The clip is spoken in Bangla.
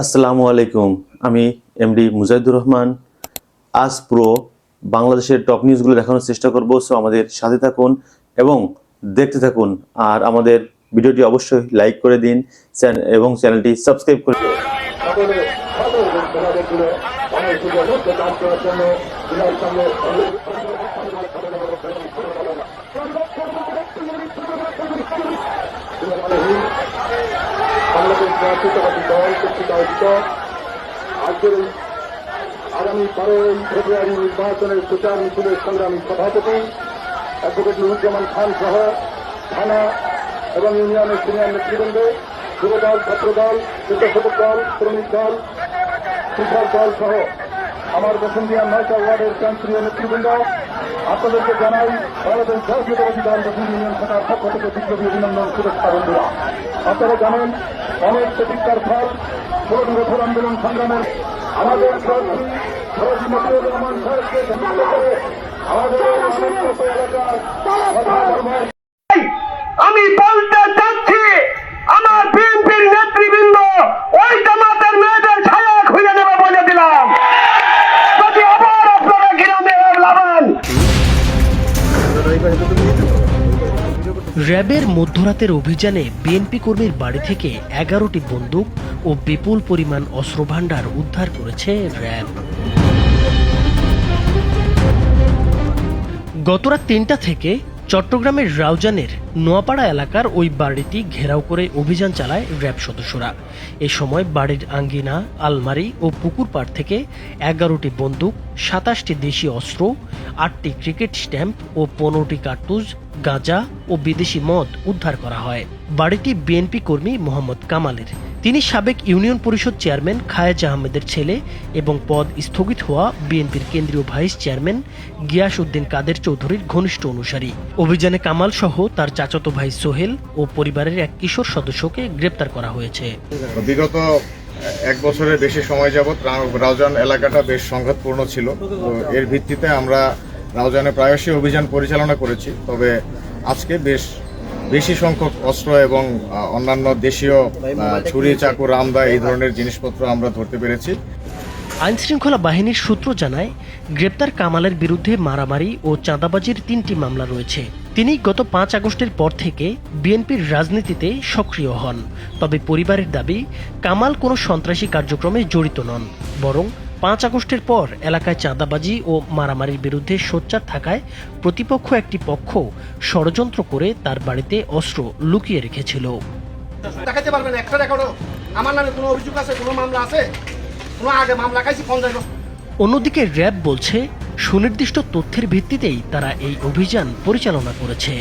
আসসালামু আলাইকুম। আমি এমডি মুজাহিদুর রহমান। আজ প্রো বাংলাদেশের টপ নিউজগুলো দেখানোর চেষ্টা করব সো আমাদের সাথে থাকুন এবং দেখতে থাকুন। আর আমাদের ভিডিওটি অবশ্যই লাইক করে দিন এবং চ্যানেলটি সাবস্ক্রাইব করে সকলে জাতীয়তাবাদী দল কর্তৃক আয়োজিত। আজকের আগামী বারোই ফেব্রুয়ারি নির্বাচনের প্রচার মিছিলের সংগ্রামী সভাপতি অ্যাডভোকেট নুরুজ্জামান খান সহ থানা এবং ইউনিয়নের সিনিয়র নেতৃবৃন্দ, যুবদল, ছাত্রদল, স্বেচ্ছাসেবক দল, শ্রমিক দল কৃষক দল সহ আমার বসুন্ধিয়া নয়টা ওয়ার্ডের প্রান্তীয় নেতৃবৃন্দ, আপনাদেরকে জানাই, বাংলাদেশ জাতীয়তাবাদী দল দক্ষিণ ইউনিয়ন শাখার পক্ষ থেকে বিপ্লবী অভিনন্দন, শুভেচ্ছা বন্ধুরা। আপনারা জানেন অনেক প্রতিজ্ঞার ফল ষোলো বছর আন্দোলন সংগ্রামের আমাদের প্রার্থী ফরাজি মতিউর রহমান সাহেবকে ধন্যবাদ করে আমাদের এলাকার আমি বলতে চাচ্ছি আমার বিএনপির নেতৃবৃন্দ ওই জামাতের মেয়েদের ছায়া খুঁজে দেবে বলে দিলাম। যদি আবার আপনারা গ্রামে লাগান র্যাবের মধ্যরাতের অভিযানে বিএনপি কর্মীর বাড়ি থেকে এগারোটি বন্দুক ও বিপুল পরিমাণ অস্ত্রভাণ্ডার উদ্ধার করেছে র্যাব। গতরাত তিনটা থেকে চট্টগ্রামের রাউজানের নোয়াপাড়া এলাকার ওই বাড়িটি ঘেরাও করে অভিযান চালায় র্যাব সদস্যরা। এ সময় বাড়ির আঙ্গিনা, আলমারি ও পুকুর পাড় থেকে এগারোটি বন্দুক, সাতাশটি দেশি অস্ত্র, আটটি ক্রিকেট স্ট্যাম্প ও পনেরোটি কার্তুজ গাঁজা ও বিদেশি মদ উদ্ধার করা হয়। বাড়িটি বিএনপি কর্মী মোহাম্মদ কামালের। তিনি সাবেক ইউনিয়ন পরিষদ চেয়ারম্যান খায়েজ আহমেদের ছেলে এবং পদ স্থগিত হওয়া বিএনপির কেন্দ্রীয় ভাইস চেয়ারম্যান গিয়াস উদ্দিন কাদের চৌধুরীর ঘনিষ্ঠ অনুসারী। অভিযানে কামাল সহ তার চাচাতো ভাই সোহেল ও পরিবারের এক কিশোর সদস্যকে গ্রেপ্তার করা হয়েছে। বিগত এক বছরের বেশি সময় যাবৎ রাউজান এলাকাটা বেশ সংঘাতপূর্ণ ছিল। এর ভিত্তিতে আমরা রাউজানে প্রায়শই অভিযান পরিচালনা করেছি, তবে আজকে বেশ বেশি সংখ্যক অস্ত্র এবং অন্যান্য দেশীয় ছুরি, চাকু রামদা এই ধরনের জিনিসপত্র আমরা ধরতে পেরেছি। আইনশৃঙ্খলা বাহিনীর সূত্র জানায়, গ্রেপ্তার কামালের বিরুদ্ধে মারামারি ও চাঁদাবাজির তিনটি মামলা রয়েছে। তিনি গত পাঁচ আগস্টের পর থেকে বিএনপির রাজনীতিতে সক্রিয় হন, তবে পরিবারের দাবি, কামাল কোনো সন্ত্রাসী কার্যক্রমে জড়িত নন, বরং পাঁচ আগস্টের পর এলাকায় চাঁদাবাজি ও মারামারির বিরুদ্ধে সোচ্চার থাকায় প্রতিপক্ষ একটি পক্ষ ষড়যন্ত্র করে তার বাড়িতে অস্ত্র লুকিয়ে রেখেছিল। দেখাতে পারবেন একটা রেকর্ডও আমার নামে কোনো অভিযোগ আছে কোনো মামলা আছে? কোনো আগে মামলা খাইছি পঞ্চাশ অন্যদিকে র্যাব বলছে সুনির্দিষ্ট তথ্যের ভিত্তিতেই তারা এই অভিযান পরিচালনা করেছে।